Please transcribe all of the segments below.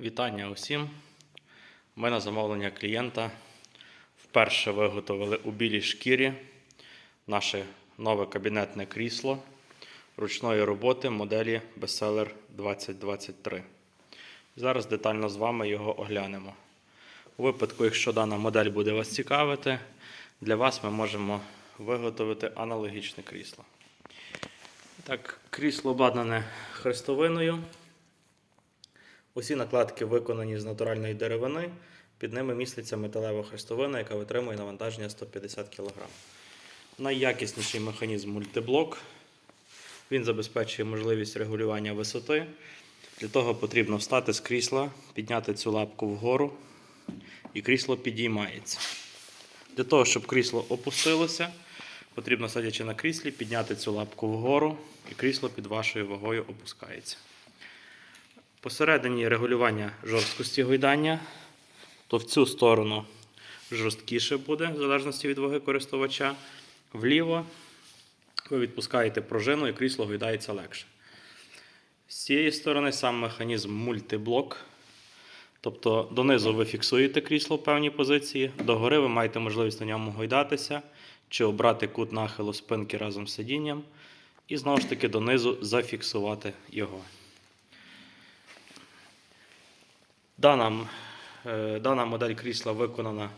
Вітання усім. Ми на замовлення клієнта вперше виготовили у білій шкірі наше нове кабінетне крісло ручної роботи моделі Bestseller 2023. Зараз детально з вами його оглянемо. У випадку, якщо дана модель буде вас цікавити, для вас ми можемо виготовити аналогічне крісло. Так, крісло обладнане хрестовиною. Усі накладки виконані з натуральної деревини. Під ними міститься металева хрестовина, яка витримує навантаження 150 кг. Найякісніший механізм мультиблок. Він забезпечує можливість регулювання висоти. Для того потрібно встати з крісла, підняти цю лапку вгору, і крісло підіймається. Для того, щоб крісло опустилося, потрібно, сидячи на кріслі, підняти цю лапку вгору, і крісло під вашою вагою опускається. Посередині регулювання жорсткості гойдання, то в цю сторону жорсткіше буде, в залежності від ваги користувача. Вліво ви відпускаєте пружину і крісло гойдається легше. З цієї сторони сам механізм мультиблок. Тобто донизу ви фіксуєте крісло в певній позиції, догори ви маєте можливість на ньому гойдатися чи обрати кут нахилу спинки разом з сидінням, і знову ж таки донизу зафіксувати його. Дана, е, дана модель крісла виконана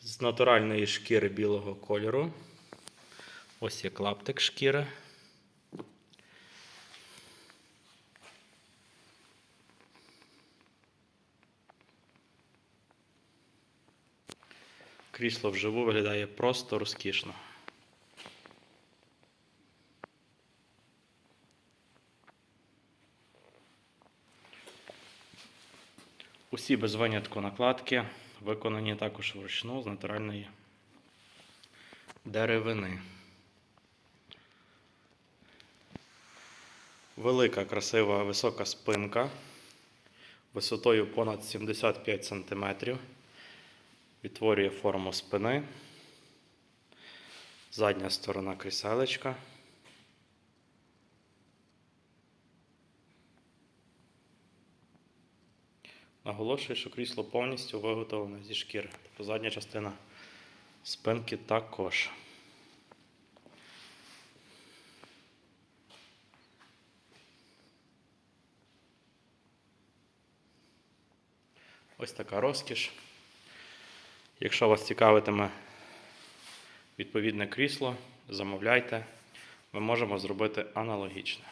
з натуральної шкіри білого кольору. Ось є клаптик шкіри. Крісло вживу виглядає просто розкішно. Усі без винятку накладки виконані також вручну з натуральної деревини. Велика, красива, висока спинка висотою понад 75 см. Відтворює форму спини. Задня сторона кріселечка. Наголошую, що крісло повністю виготовлене зі шкіри. Тобто задня частина спинки також. Ось така розкіш. Якщо вас цікавитиме відповідне крісло, замовляйте. Ми можемо зробити аналогічне.